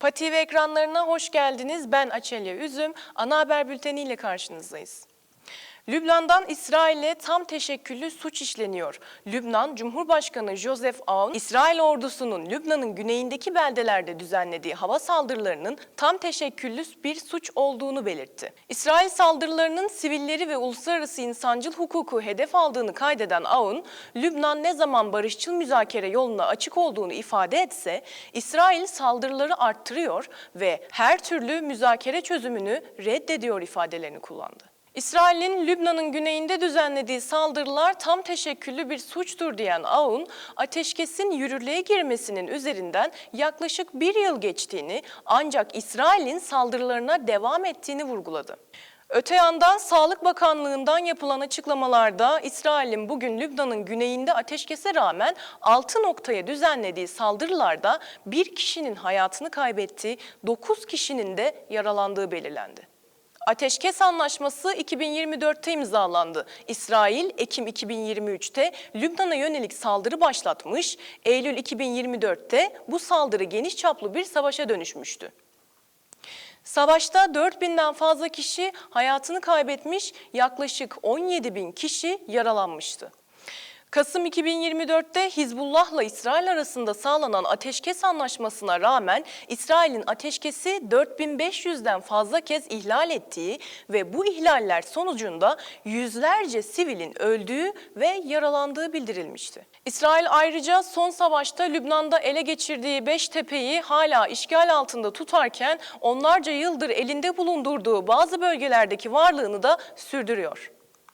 Pati ve ekranlarına hoş geldiniz. Ben Açelya Üzüm. Ana haber bülteni ile karşınızdayız. Lübnan'dan İsrail'e tam teşekküllü suç işleniyor. Lübnan Cumhurbaşkanı Joseph Aoun, İsrail ordusunun Lübnan'ın güneyindeki beldelerde düzenlediği hava saldırılarının tam teşekküllü bir suç olduğunu belirtti. İsrail saldırılarının sivilleri ve uluslararası insancıl hukuku hedef aldığını kaydeden Aoun, Lübnan ne zaman barışçıl müzakere yoluna açık olduğunu ifade etse, İsrail saldırıları arttırıyor ve her türlü müzakere çözümünü reddediyor ifadelerini kullandı. İsrail'in Lübnan'ın güneyinde düzenlediği saldırılar tam teşekküllü bir suçtur diyen Aoun, ateşkesin yürürlüğe girmesinin üzerinden yaklaşık bir yıl geçtiğini ancak İsrail'in saldırılarına devam ettiğini vurguladı. Öte yandan Sağlık Bakanlığı'ndan yapılan açıklamalarda İsrail'in bugün Lübnan'ın güneyinde ateşkese rağmen 6 noktaya düzenlediği saldırılarda bir kişinin hayatını kaybettiği, 9 kişinin de yaralandığı belirlendi. Ateşkes Anlaşması 2024'te imzalandı. İsrail Ekim 2023'te Lübnan'a yönelik saldırı başlatmış, Eylül 2024'te bu saldırı geniş çaplı bir savaşa dönüşmüştü. Savaşta 4000'den fazla kişi hayatını kaybetmiş, yaklaşık 17 bin kişi yaralanmıştı. Kasım 2024'te Hizbullah'la İsrail arasında sağlanan ateşkes anlaşmasına rağmen İsrail'in ateşkesi 4500'den fazla kez ihlal ettiği ve bu ihlaller sonucunda yüzlerce sivilin öldüğü ve yaralandığı bildirilmişti. İsrail ayrıca son savaşta Lübnan'da ele geçirdiği beş tepeyi hala işgal altında tutarken onlarca yıldır elinde bulundurduğu bazı bölgelerdeki varlığını da sürdürüyor.